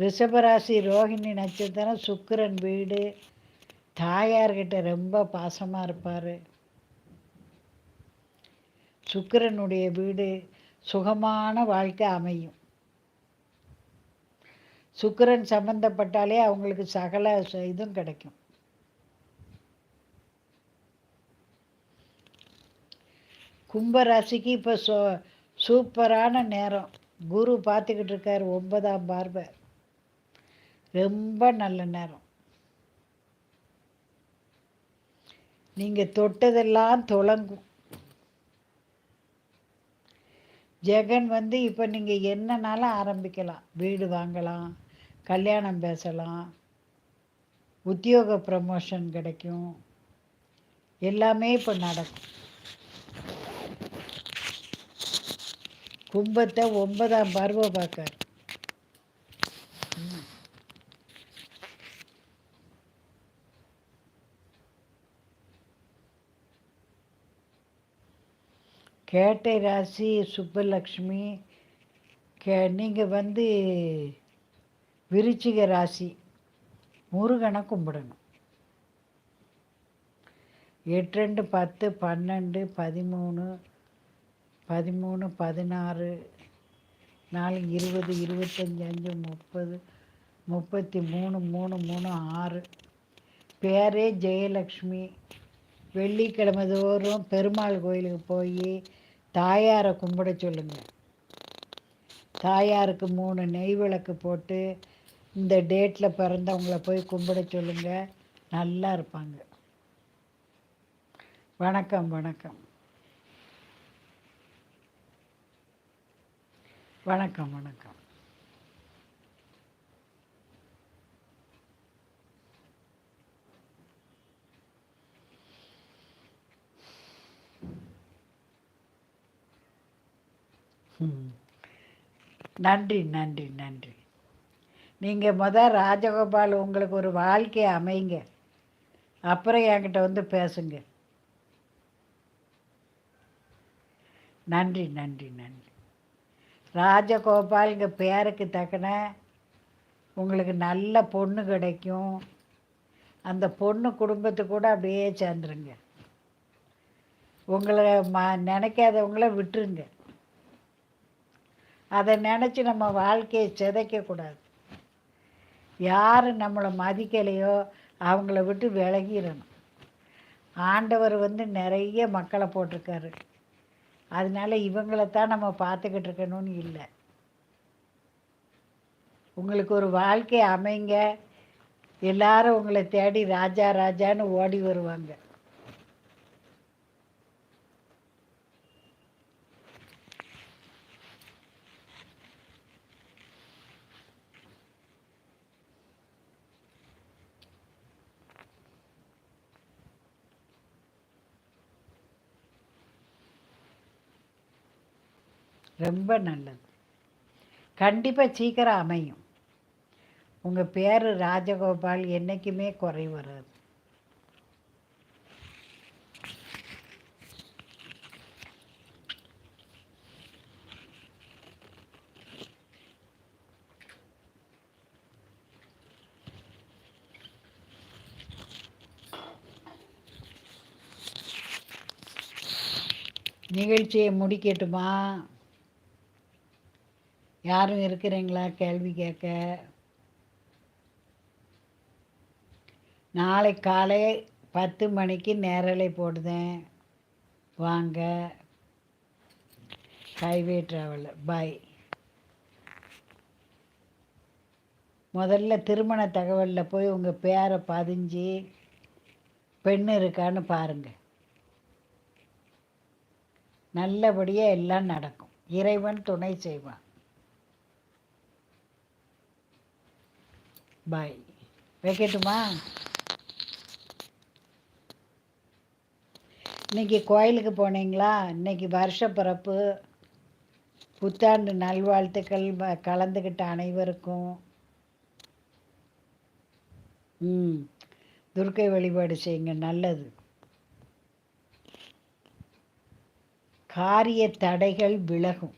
ரிஷபராசி ரோஹிணி நட்சத்திரம் சுக்கிரன் வீடு. தாயார்கிட்ட ரொம்ப பாசமாக இருப்பார். சுக்கிரனுடைய வீடு சுகமான வாழ்க்கை அமையும். சுக்கிரன் சம்பந்தப்பட்டாலே அவங்களுக்கு சகல இதுவும் கிடைக்கும். கும்பராசிக்கு இப்போ சோ சூப்பரான நேரம். குரு பார்த்துக்கிட்டு இருக்கார் ஒன்பதாம் பார்வை. ரொம்ப நல்ல நேரம். நீங்கள் தொட்டதெல்லாம் தொடங்கும் ஜெகன் வந்து இப்போ நீங்கள் என்னனாலும் ஆரம்பிக்கலாம். வீடு வாங்கலாம் கல்யாணம் பேசலாம் உத்தியோக ப்ரமோஷன் கிடைக்கும். எல்லாமே இப்போ நடக்கும். கும்பத்தை ஒன்பதாம் பருவ பார்க்கார். கேட்டை ராசி சுப்பலக்ஷ்மி கே நீங்கள் வந்து விருச்சிக ராசி முருகனை கும்பிடணும். எட்டு ரெண்டு பத்து பன்னெண்டு பதிமூணு பதிமூணு பதினாறு நாலு இருபது இருபத்தஞ்சி அஞ்சு முப்பது முப்பத்தி மூணு மூணு மூணு ஆறு. பேரே ஜெயலக்ஷ்மி. வெள்ளிக்கிழமை தோறும் பெருமாள் கோயிலுக்கு போய் தாயாரை கும்பிட சொல்லுங்க. தாயாருக்கு மூணு நெய் விளக்கு போட்டு இந்த டேட்டில் பிறந்தவங்கள போய் கும்பிட சொல்லுங்க. நல்லா இருப்பாங்க. வணக்கம் வணக்கம். வணக்கம் வணக்கம் ம். நன்றி நன்றி நன்றி. நீங்கள் மொதல் ராஜகோபால் உங்களுக்கு ஒரு வாழ்க்கையை அமைங்க. அப்புறம் என்கிட்ட வந்து பேசுங்க. நன்றி நன்றி நன்றி. ராஜகோபாலுங்க பேருக்கு தக்கன உங்களுக்கு நல்ல பொண்ணு கிடைக்கும். அந்த பொண்ணு குடும்பத்து கூட அப்படியே சேர்ந்துருங்க. உங்களை ம நினைக்காதவங்கள விட்டுருங்க. அதை நினச்சி நம்ம வாழ்க்கையை சிதைக்கக்கூடாது யார் நம்மளை மதிக்கலையோ அவங்கள விட்டு விலகிடணும். ஆண்டவர் வந்து நிறைய மக்களை போட்டிருக்காரு. அதனால இவங்களைத்தான் நம்ம பார்த்துக்கிட்டு இருக்கணும்னு இல்லை. உங்களுக்கு ஒரு வாழ்க்கை அமைங்க. எல்லாரும் உங்களை தேடி ராஜா ராஜான்னு ஓடி வருவாங்க. ரொம்ப நல்லது. கண்டிப்பாக சீக்கிரம் அமையும். உங்கள் பேர் ராஜகோபால் என்றைக்குமே குறை வராது. நிகழ்ச்சியை முடிக்கட்டுமா? யாரும் இருக்கிறீங்களா? கேள்வி கேட்க. நாளை காலை பத்து மணிக்கு நேரலை போடுதேன். வாங்க. ஹைவே ட்ராவலில் பாய் முதல்ல திருமண தகவலில் போய் உங்கள் பேரை பதிஞ்சு பெண் இருக்கான்னு பாருங்கள் நல்லபடியாக எல்லாம் நடக்கும். இறைவன் துணை செய்வான். பாய் வைக்கட்டுமா இன்னைக்கு கோயிலுக்கு போனீங்களா? இன்னைக்கு வருஷ பிறப்பு. புத்தாண்டு நல்வாழ்த்துக்கள் கலந்துக்கிட்ட அனைவருக்கும். ம். துர்க்கை வழிபாடு செய்யுங்க நல்லது. காரிய தடைகள் விலகும்.